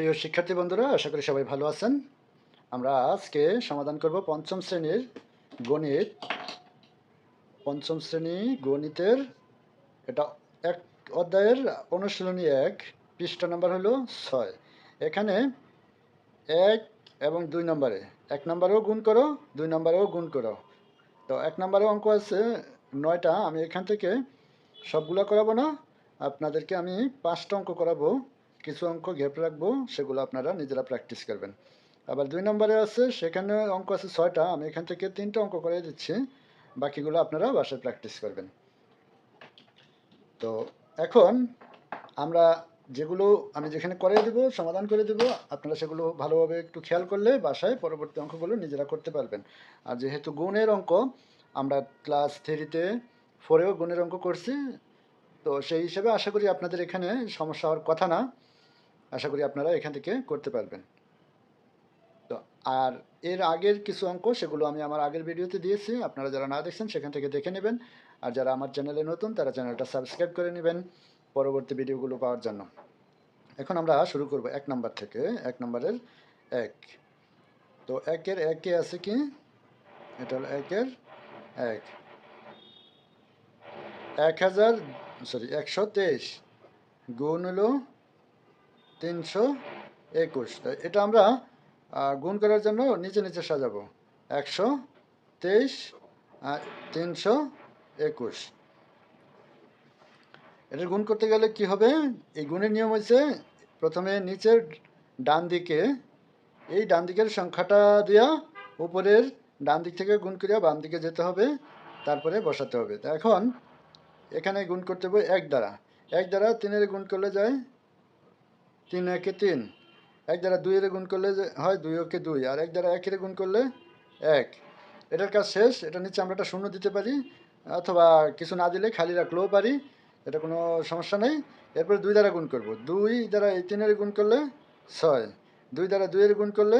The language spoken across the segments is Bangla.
প্রিয় শিক্ষার্থী বন্ধুরা, আশা করি সবাই ভালো আছেন। আমরা আজকে সমাধান করব পঞ্চম শ্রেণির গণিত। পঞ্চম শ্রেণি গণিতের এটা এক অধ্যায়ের অনুশীলনী এক, পৃষ্ঠা নাম্বার হলো ছয়। এখানে এক এবং দুই নম্বরে। এক নম্বরেও গুণ করো, দুই নম্বরেও গুণ করো। তো এক নম্বরে অঙ্ক আছে নয়টা, আমি এখান থেকে সবগুলো করাবো না। আপনাদেরকে আমি পাঁচটা অঙ্ক করাবো। কিছু অঙ্ক গ্যাপ রাখব, সেগুলো আপনারা নিজেরা প্র্যাকটিস করবেন। আবার দুই নম্বরে আছে, সেখানে অঙ্ক আছে ছয়টা, আমি এখান থেকে তিনটা অঙ্ক করে দিচ্ছি, বাকিগুলো আপনারা বাসায় প্র্যাকটিস করবেন। তো এখন আমরা যেগুলো আমি যেখানে করে দেবো, সমাধান করে দেবো, আপনারা সেগুলো ভালোভাবে একটু খেয়াল করলে বাসায় পরবর্তী অঙ্কগুলো নিজেরা করতে পারবেন। আর যেহেতু গুণের অঙ্ক, আমরা ক্লাস থ্রিতে ফোরেও গুণের অঙ্ক করছি, তো সেই হিসেবে আশা করি আপনাদের এখানে সমস্যা হওয়ার কথা না। আশা করি আপনারা এখান থেকে করতে পারবেন। তো আর এর আগের কিছু অঙ্ক, সেগুলো আমি আমার আগের ভিডিওতে দিয়েছি। আপনারা যারা না দেখছেন, সেখান থেকে দেখে নেবেন। আর যারা আমার চ্যানেলে নতুন, তারা চ্যানেলটা সাবস্ক্রাইব করে নেবেন পরবর্তী ভিডিওগুলো পাওয়ার জন্য। এখন আমরা শুরু করব এক নাম্বার থেকে, এক নম্বরের এক। তো একের একে আছে কি? এটা হলো একের এক। এক হাজার সরি একশো তেইশ গুণ হলো তিনশো একুশ। এটা আমরা গুণ করার জন্য নিচে নিচে সাজাবো। একশো তেইশ তিনশো একুশ। এটা গুণ করতে গেলে কি হবে? এই গুণের নিয়ম হচ্ছে প্রথমে নিচের ডান দিকে, এই ডান দিকের সংখ্যাটা দিয়া উপরের ডান দিক থেকে গুণ করিয়া বাম দিকে যেতে হবে, তারপরে বসাতে হবে। তো এখন এখানে গুণ করতে হবে এক দ্বারা। এক দ্বারা তিনের গুণ করলে যায় তিন একে তিন। এক দ্বারা দুইয়ের গুণ করলে যে হয় দুই ওকে দুই, আর এক দ্বারা একের গুণ করলে এক। এটার কাজ শেষ, এটা নিচে আমরা একটা শূন্য দিতে পারি, অথবা কিছু না দিলে খালি রাখলেও পারি, এটা কোনো সমস্যা নেই। এরপরে দুই দ্বারা গুণ করব। দুই দ্বারা এই তিনের গুণ করলে ছয়, দুই দ্বারা দুইয়ের গুণ করলে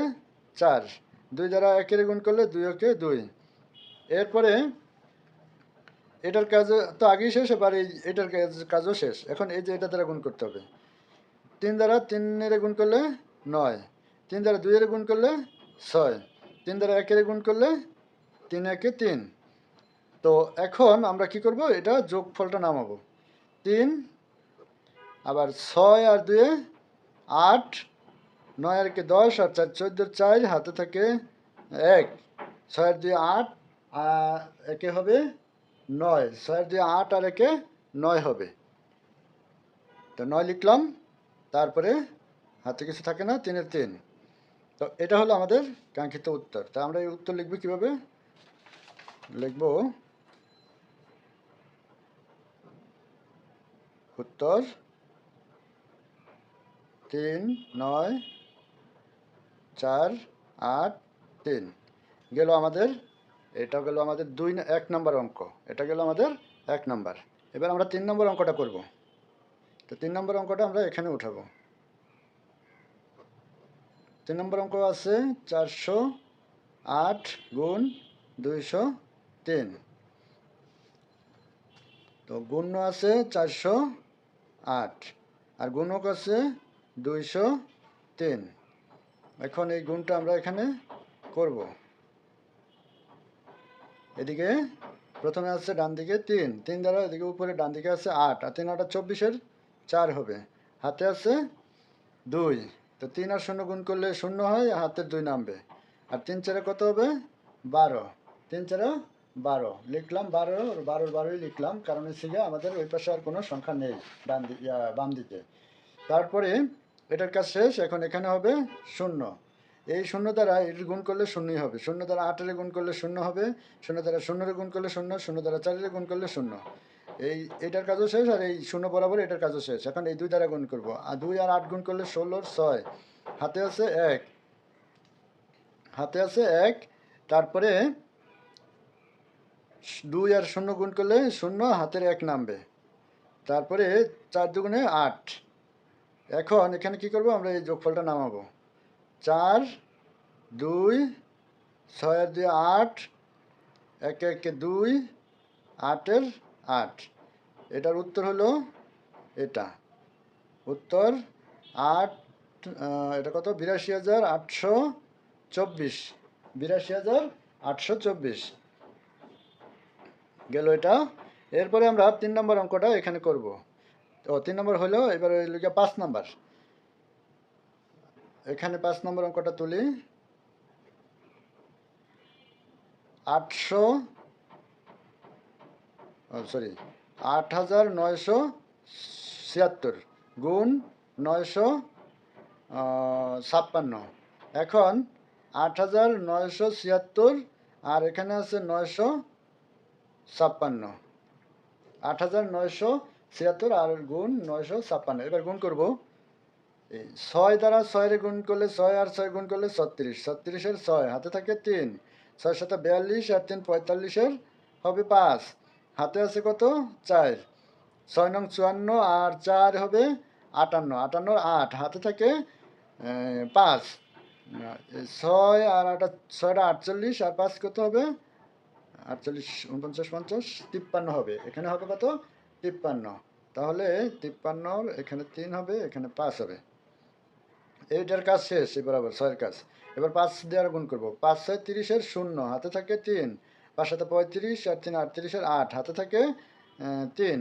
চার, দুই দ্বারা একের গুণ করলে দুই ওকে দুই। এরপরে এটার কাজ তো আগেই শেষ, এবার এই এটার কাজ কাজও শেষ। এখন এই যে এটা দ্বারা গুণ করতে হবে। তিন দ্বারা তিনের গুণ করলে নয়। তিন দ্বারা দুইয়ের গুণ করলে ছয়। তিন দ্বারা একের গুণ করলে তিন একে তিন। তো এখন আমরা কি করব? এটা যোগফলটা নামাবো। তিন, আবার ছয় আর দুয়ে আট, নয় আর একে দশ, আর চার চোদ্দোর চার হাতে থাকে এক। ছয় আর দুয়ে আট একে হবে নয়। ছয় আর দুয়ে আট আর একে নয় হবে। তো নয় লিখলাম। তারপরে হাতে কিছু থাকে না, তিনের তিন। তো এটা হলো আমাদের কাঙ্ক্ষিত উত্তর। তা আমরা এই উত্তর লিখব কীভাবে? লিখব উত্তর তিন, নয়, চার, আট, তিন। গেল আমাদের, এটা গেল আমাদের দুই, এক নম্বর অঙ্ক। এটা গেল আমাদের এক নম্বর। এবার আমরা তিন নম্বর অঙ্কটা করব। তো তিন নম্বর অঙ্কটা আমরা এখানে উঠাবো। তিন নম্বর অঙ্ক আছে চারশো আট গুণ দুইশো তিন। তো গুণ্য আছে চারশো আট আর গুণক আছে দুইশো তিন। এখন এই গুণটা আমরা এখানে করব। এদিকে প্রথমে আছে ডান দিকে তিন তিন দ্বারা এদিকে উপরে ডান দিকে আছে আট, আর তিন আটা চব্বিশের চার হবে। হাতে আছে দুই। তো তিন আর শূন্য গুণ করলে শূন্য হয় হাতের দুই নামবে। আর তিন চারে কত হবে? বারো। তিন চারে বারো। লিখলাম বারো বারোর বারোই লিখলাম, কারণ গিয়ে আমাদের ওই পাশে আর কোনো সংখ্যা নেই ডান বাম দিকে। তারপরে এটার কাজ শেষ, এখন এখানে হবে শূন্য। এই শূন্য দ্বারা এটি গুণ করলে শূন্যই হবে। শূন্য দ্বারা আটের গুণ করলে শূন্য হবে, শূন্য দ্বারা শূন্যের গুণ করলে শূন্য শূন্য দ্বারা চারের গুণ করলে শূন্য। এই, এটার কাজও শেষ আর এই শূন্য বরাবর এটার কাজও শেষ। এখন এই দুই দ্বারা গুণ করব। আর দুই আর আট গুণ করলে ষোলোর ছয়। হাতে আছে এক। হাতে আছে এক। তারপরে দুই আর শূন্য গুণ করলে শূন্য, হাতের এক নামবে। তারপরে চার দুগুণে আট। এখন এখানে কি করব? আমরা এই যোগফলটা নামাবো। চার, দুই, ছয় আর দুই আট। একে একে, দুই, আটের আট। এটার উত্তর হলো এটা। উত্তর আট এটা কত? বিরাশি হাজার আটশো চব্বিশ। বিরাশি হাজার আটশো চব্বিশ। গেল এটা। এরপরে আমরা তিন নম্বর অঙ্কটা এখানে করব। ও, তিন নম্বর হলো, এবার গিয়ে পাঁচ নম্বর। এখানে পাঁচ নম্বর অঙ্কটা তুলি। আটশো সরি আট হাজার নয়শো ছিয়াত্তর গুণ নয়শো ছাপ্পান্ন। এখন আট হাজার নয়শো ছিয়াত্তর আর এখানে আছে নয়শো ছাপ্পান্ন। আট হাজার নয়শো ছিয়াত্তর আর গুণ নয়শো ছাপ্পান্ন। এবার গুণ করব। এই ছয় দ্বারা ছয়ের গুণ করলে ছয় আর ছয় গুণ করলে ছত্রিশ। ছত্রিশের ছয়, হাতে থাকে তিন। ছয় সাথে বিয়াল্লিশ আর তিন পঁয়তাল্লিশের হবে পাঁচ। হাতে আছে কত? চার। ছয় নং চুয়ান্ন আর চার হবে আটান্ন। আটান্নর আট। হাতে থাকে পাঁচ। ছয় আর আটা, ছয়টা আটচল্লিশ আর পাঁচ কত হবে? আটচল্লিশ, উনপঞ্চাশ, পঞ্চাশ, তিপ্পান্ন হবে। এখানে হবে কত? তিপ্পান্ন। তাহলে তিপ্পান্নর এখানে তিন হবে, এখানে পাঁচ হবে। এইটার কাজ শেষ এবার আবার ছয়ের কাজ। এবার পাঁচ দেওয়ার গুণ করব। পাঁচ ছয় তিরিশের শূন্য। হাতে থাকে তিন। পাঁচ সাথে পঁয়ত্রিশ আর তিন আটত্রিশের আট। হাতে থাকে তিন।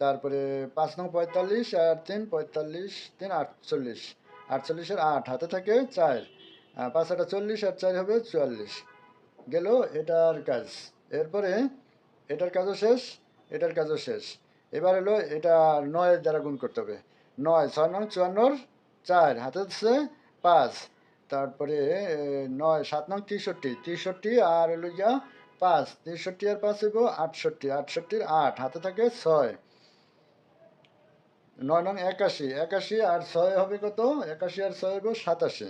তারপরে পাঁচ নং পঁয়তাল্লিশ আর তিন পঁয়তাল্লিশ, তিন আটচল্লিশ। আটচল্লিশের আট, হাতে থাকে চার। পাঁচ আটা চল্লিশ আর চার হবে চুয়াল্লিশ। গেল এটার কাজ। এরপরে এটার কাজও শেষ, এটার কাজও শেষ। এবার হলো এটা নয়ের দ্বারা গুণ করতে হবে। নয়, ছয় নং চুয়ান্নর চার, হাতে হচ্ছে পাঁচ। তারপরে নয়, সাত নং তেষট্টি। তেষট্টি আর হলো গিয়া পাঁচ, তেষট্টি আর পাঁচ হইব আটষট্টি, আটষট্টির আট, হাতে থাকে ছয়। নয় নং একাশি একাশি আর ছয় হবে কত? একাশি আর ছয় হবে সাতাশি।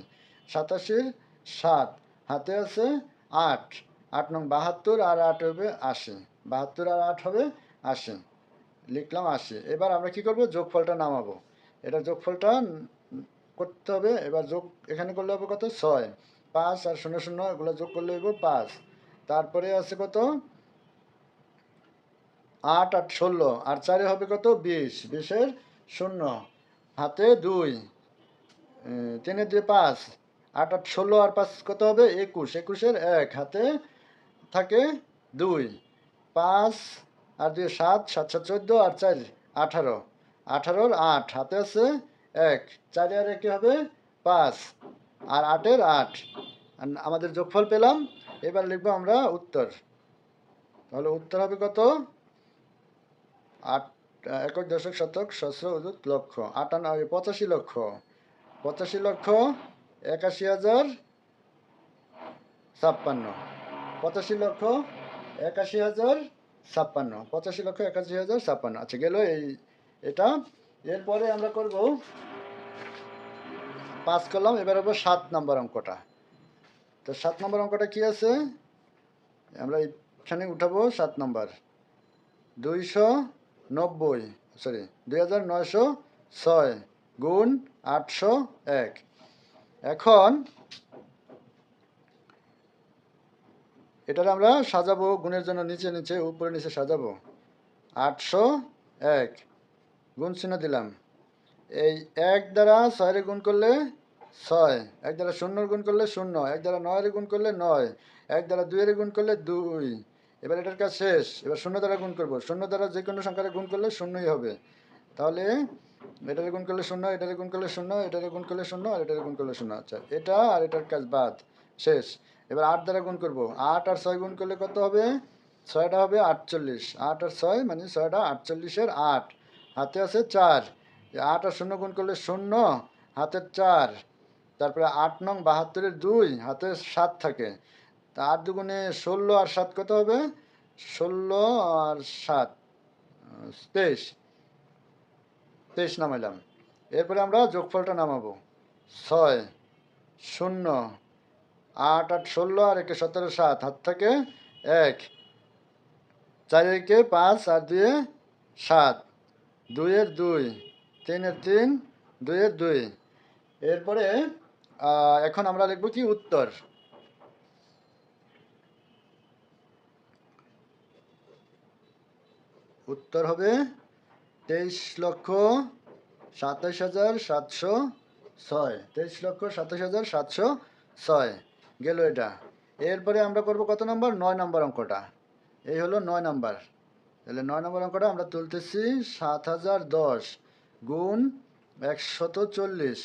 সাতাশির সাত, হাতে আছে আট। আট নং বাহাত্তর আর আট হবে আশি। বাহাত্তর আর আট হবে আশি। লিখলাম আশি। এবার আমরা কি করব? যোগফলটা নামাবো। এটা যোগফলটা করতে হবে। এবার যোগ এখানে করলে হবে কত? ছয়। পাঁচ আর শূন্য শূন্য, এগুলো যোগ করলে হবে পাঁচ। তারপরে আছে কত? আট আট, ষোলো। আর চারে হবে কত? বিশ। বিশের শূন্য। হাতে দুই। তিনে দুই পাঁচ। আট আট, ষোলো আর পাঁচ কত হবে? একুশ। একুশের এক। হাতে থাকে দুই। পাঁচ আর দুই সাত সাত সাত, চোদ্দ আর চার, আঠারো। আঠারোর আট। হাতে আছে এক। চারে আর একে হবে পাঁচ। আর আটের আট। আমাদের যোগফল পেলাম এবার লিখব আমরা উত্তর। তাহলে উত্তর হবে কত? আট একক দশক শতক সহস্র অযুত লক্ষ। আটান্ন পঁচাশি লক্ষ। পঁচাশি লক্ষ, একাশি হাজার ছাপ্পান্ন। পঁচাশি লক্ষ, একাশি হাজার ছাপ্পান্ন। পঁচাশি লক্ষ, একাশি হাজার ছাপ্পান্ন। আচ্ছা গেল এই, এটা। এরপরে আমরা করব পাঁচ করলাম, এবার হবে সাত নম্বর অঙ্কটা। তো সাত নম্বর অঙ্কটা কি আছে? আমরা এখানে উঠাবো সাত নম্বর। দুইশো নব্বই সরি দুই হাজার নয়শো ছয় গুণ আটশো এক। এখন এটার আমরা সাজাবো, গুণের জন্য নিচে নিচে, উপরে নিচে সাজাবো। আটশো এক, গুণ চিহ্ন দিলাম। এই এক দ্বারা ছয়ের গুণ করলে ছয় এক দ্বারা শূন্যর গুণ করলে শূন্য এক দ্বারা নয়ের গুণ করলে নয় এক দ্বারা দুইয়ের গুণ করলে দুই এবার এটার কাজ শেষ এবার শূন্য দ্বারা গুণ করব শূন্য দ্বারা যে কোনো সংখ্যারে গুণ করলে শূন্যই হবে তাহলে এটারে গুণ করলে শূন্য এটারে গুণ করলে শূন্য এটারে গুণ করলে শূন্য আর এটারে গুণ করলে শূন্য আচ্ছা এটা আর এটার কাজ বাদ শেষ এবার আট দ্বারা গুণ করব আট আর ছয় গুণ করলে কত হবে ছয়টা হবে আটচল্লিশ আট আর ছয় মানে ছয়টা আটচল্লিশের আট হাতে আছে চার আট আর শূন্য গুণ করলে শূন্য হাতের চার তারপরে আট নং বাহাত্তরের দুই, হাতে সাত থাকে। তা আট দুগুণে ষোলো আর সাত কত হবে? ষোলো আর সাত, তেইশ। তেইশ নামাইলাম। এরপরে আমরা যোগফলটা নামাবো। ছয়, শূন্য, আট আট, ষোলো আর একে সতেরো, সাত। হাত থেকে এক, চার একে পাঁচ আর দুয়ে সাত। দুইয়ের দুই, তিনের তিন, দুইয়ের দুই। এরপরে এখন আমরা লিখব কি উত্তর? উত্তর হবে তেইশ লক্ষ সাতাশ হাজার সাতশো ছয়। তেইশ লক্ষ সাতাশ হাজার সাতশো ছয়। গেল এটা। এরপরে আমরা করব কত নম্বর? নয় নম্বর অঙ্কটা। এই হলো নয় নম্বর। তাহলে নয় নম্বর অঙ্কটা আমরা তুলতেছি সাত হাজার দশ গুণ একশত চল্লিশ।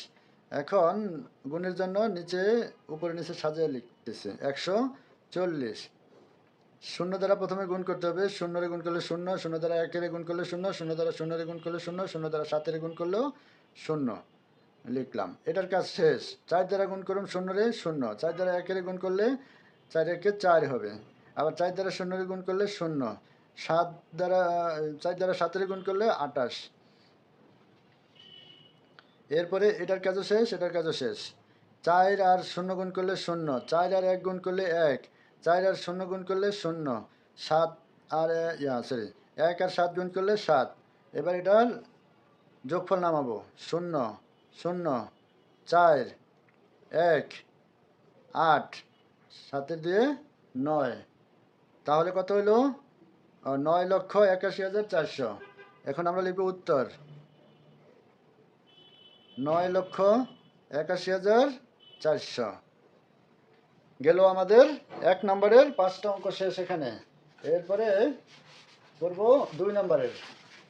এখন গুণের জন্য নিচে, উপরে নিচে সাজিয়ে লিখতেছে। একশো চল্লিশ। শূন্য দ্বারা প্রথমে গুণ করতে হবে। শূন্যরে গুণ করলে শূন্য শূন্য দ্বারা একের গুণ করলে শূন্য শূন্য দ্বারা শূন্যরে গুণ করলে শূন্য শূন্য দ্বারা সাতের গুণ করলেও শূন্য লিখলাম। এটার কাজ শেষ। চার দ্বারা গুণ করুন শূন্যরে শূন্য। চার দ্বারা একের গুণ করলে চার একে চার হবে। আবার চার দ্বারা শূন্যরে গুণ করলে শূন্য। সাত দ্বারা, চার দ্বারা সাতের গুণ করলে আটাশ এরপরে এটার কাজও শেষ, এটার কাজও শেষ। চার আর শূন্য গুণ করলে শূন্য, চার আর এক গুণ করলে এক, চার আর শূন্য গুণ করলে শূন্য, সাত আর ইয়া সরি এক আর সাত গুণ করলে সাত। এবার এটার যোগফল নামাবো, শূন্য শূন্য, চার, এক, আট, সাতের দিয়ে নয়। তাহলে কত হইল? নয় লক্ষ একাশি হাজার চারশো। এখন আমরা লিখব উত্তর। নয় লক্ষ একাশি হাজার চারশো। গেল আমাদের এক নম্বরের পাঁচটা অঙ্ক শেষ এখানে। এরপরে করব দুই নম্বরের।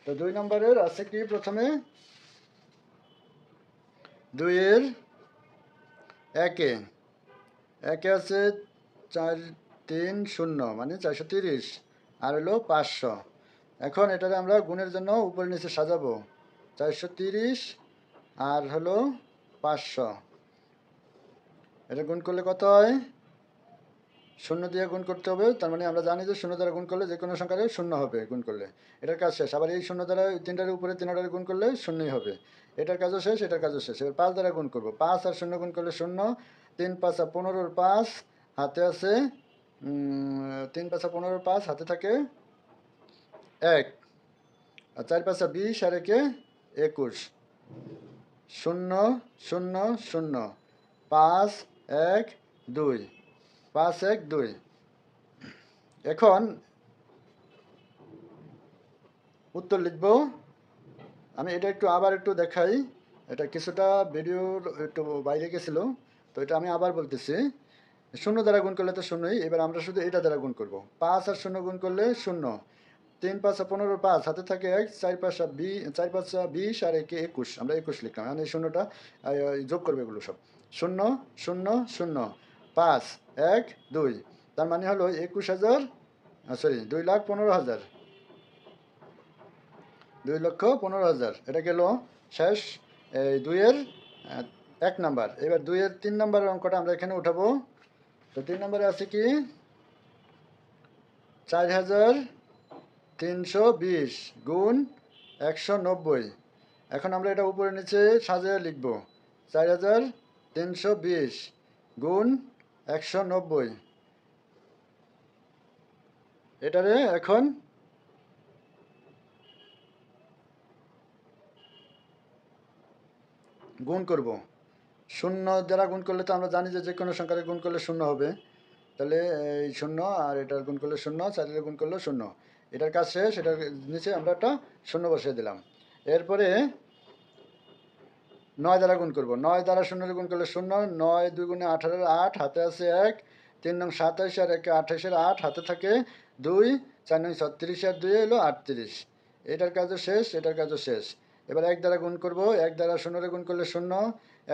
তো দুই নম্বরের আছে কি প্রথমে? দুইয়ের একে। একে আছে চার তিন শূন্য মানে চারশো তিরিশ। আর হলো পাঁচশো। এখন এটারে আমরা গুণের জন্য উপরে নিচে সাজাবো। চারশো তিরিশ আর হলো পাঁচশো। এটা গুণ করলে কত হয়? শূন্য দিয়ে গুণ করতে হবে, তার মানে আমরা জানি যে শূন্য দ্বারা গুণ করলে যে কোনো সংখ্যারে শূন্য হবে গুণ করলে। এটার কাজ শেষ, আবার এই শূন্য দ্বারা তিনটার উপরে তিনটার গুণ করলে শূন্যই হবে। এটার কাজও শেষ, এটার কাজও শেষ। এবার পাঁচ দ্বারা গুণ করব। পাঁচ আর শূন্য গুণ করলে শূন্য, তিন পাঁচা পনেরোর পাঁচ হাতে আছে তিন পাঁচা পনেরোর পাঁচ হাতে থাকে এক। আর চার পাঁচা বিশ আর একে একুশ। শূন্য শূন্য শূন্য। পাঁচ, এক, দুই। পাঁচ, এক, দুই। এখন উত্তর লিখব। আমি এটা একটু আবার একটু দেখাই। এটা কিছুটা ভিডিওর একটু বাইরে গেছিল, তো এটা আমি আবার বলতেছি। শূন্য দ্বারা গুণ করলে তো শূন্যই, এবার আমরা শুধু এটা দ্বারা গুণ করব। পাঁচ আর শূন্য গুণ করলে শূন্য। তিন পাঁচা পনেরো পাঁচ, হাতে থাকে এক, চার পাঁচা বি, চার পাঁচা বিশ আর একে একুশ। আমরা একুশ লিখলাম। মানে এই শূন্যটা যোগ করবে এগুলো সব। শূন্য শূন্য শূন্য। পাঁচ, এক, দুই। তার মানে হলো একুশ হাজার সরি দুই লাখ পনেরো হাজার। দুই লক্ষ পনেরো হাজার। এটা গেল শেষ, এই দুইয়ের এক নাম্বার। এবার দুইয়ের তিন নাম্বারের অঙ্কটা আমরা এখানে উঠাবো। তো তিন নম্বরে আছে কি? চার হাজার তিনশো বিশ গুণ একশো নব্বই। এখন আমরা এটা উপরে নিচে সাজিয়ে লিখব। চার হাজার তিনশো বিশ গুণ একশো নব্বই। এটারে এখন গুণ করব। শূন্য দ্বারা গুণ করলে তো আমরা জানি যে যে কোনো সংখ্যারে গুণ করলে শূন্য হবে। তাহলে এই শূন্য আর এটার গুণ করলে শূন্য চারের গুণ করলে শূন্য। এটার কাজ শেষ, এটার নিচে আমরা একটা শূন্য বসিয়ে দিলাম। এরপরে নয় দ্বারা গুণ করব। নয় দ্বারা শূন্যের গুণ করলে শূন্য, নয় দুই গুণে আঠারোর আট, হাতে আছে এক, তিন নং সাতাইশ আর একে আঠাইশের আট, হাতে থাকে দুই, চার নং ছত্রিশ আর দুই হলো আটত্রিশ। এটার কাজও শেষ, এটার কাজও শেষ। এবার এক দ্বারা গুণ করব, এক দ্বারা শূন্যের গুণ করলে শূন্য,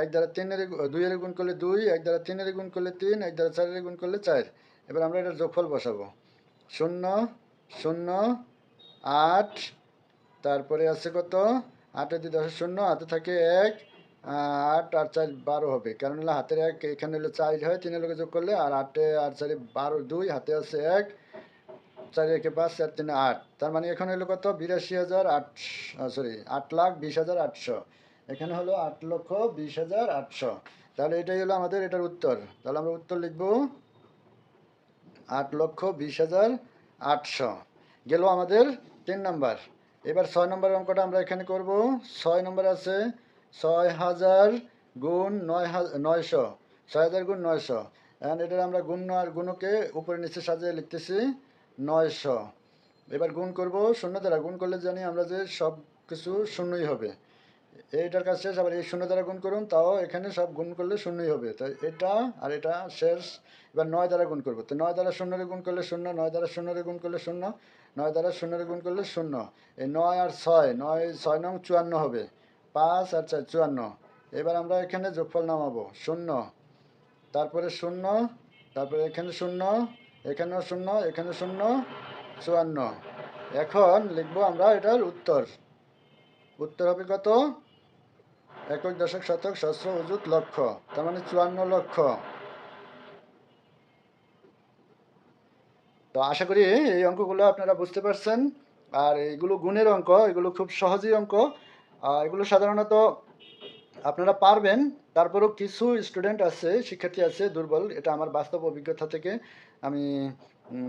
এক দ্বারা তিনের দুইয়ের গুণ করলে দুই, এক দ্বারা তিনের গুণ করলে তিন, এক দ্বারা চারের গুণ করলে চার। এবার আমরা এটার যোগফল বসাবো। শূন্য শূন্য, আট, তারপরে আছে কত? আটের দুই দশের শূন্য হাতে থাকে এক আট আর চার বারো হবে। কারণ হলো হাতের এক, এখানে হলো চার হয় তিনের লোকে যোগ করলে, আর আটে আর চারে বারো, দুই, হাতে আছে এক, চারি একে পাঁচ, চার তিনে আট। তার মানে এখানে হলো কত? বিরাশি হাজার আট সরি আট লাখ বিশ হাজার আটশো। এখানে হলো আট লক্ষ বিশ হাজার আটশো। তাহলে এটাই হলো আমাদের, এটার উত্তর। তাহলে আমরা উত্তর লিখব, আট লক্ষ বিশ হাজার আটশো। গেল আমাদের তিন নাম্বার। এবার ছয় নম্বরের অঙ্কটা আমরা এখানে করব। ছয় নম্বর আছে ছয় হাজার গুণ নয় নয়শো। ছয় হাজার গুণ নয়শো। এখন এটার আমরা গুণ আর গুণকে উপরে নিচে সাজিয়ে লিখতেছি নয়শো। এবার গুণ করব শূন্য দ্বারা গুণ করলে জানি আমরা যে সব কিছু শূন্যই হবে। এইটার কাজ শেষ, আবার এই শূন্য দ্বারা গুণ করুন, তাও এখানে সব গুণ করলে শূন্যই হবে। তো এটা আর এটা শেষ, এবার নয় দ্বারা গুণ করব। তো নয় দ্বারা শূন্যরে গুণ করলে শূন্য, নয় দ্বারা শূন্যরে গুণ করলে শূন্য, নয় দ্বারা শূন্যরে গুণ করলে শূন্য। এই নয় আর ছয়, নয়, ছয় নং চুয়ান্ন হবে। পাঁচ আর চার চুয়ান্ন। এবার আমরা এখানে যোগফল নামাবো, শূন্য। তারপরে শূন্য, তারপরে এখানে শূন্য, এখানেও শূন্য, এখানে শূন্য, চুয়ান্ন। এখন লিখব আমরা এটার উত্তর। উত্তর হবে কত? একক দশক শতক সহস্র অযুত লক্ষ। তার মানে চুয়ান্ন লক্ষ। তো আশা করি এই অঙ্কগুলো আপনারা বুঝতে পারছেন। আর এগুলো গুণের অঙ্ক, এগুলো খুব সহজই অঙ্ক। এগুলো সাধারণত আপনারা পারবেন। তারপরেও কিছু স্টুডেন্ট আছে, শিক্ষার্থী আছে, দুর্বল। এটা আমার বাস্তব অভিজ্ঞতা থেকে আমি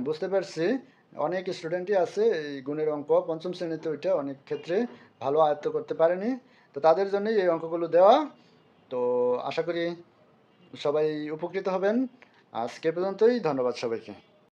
বুঝতে পারছি। অনেক স্টুডেন্টই আছে এই গুণের অঙ্ক। পঞ্চম শ্রেণীতে ওইটা অনেক ক্ষেত্রে ভালো আয়ত্ত করতে পারেনি। তো তাদের জন্য এই অঙ্কগুলো দেওয়া। তো আশা করি সবাই উপকৃত হবেন। আজকে পর্যন্তই। ধন্যবাদ সবাইকে।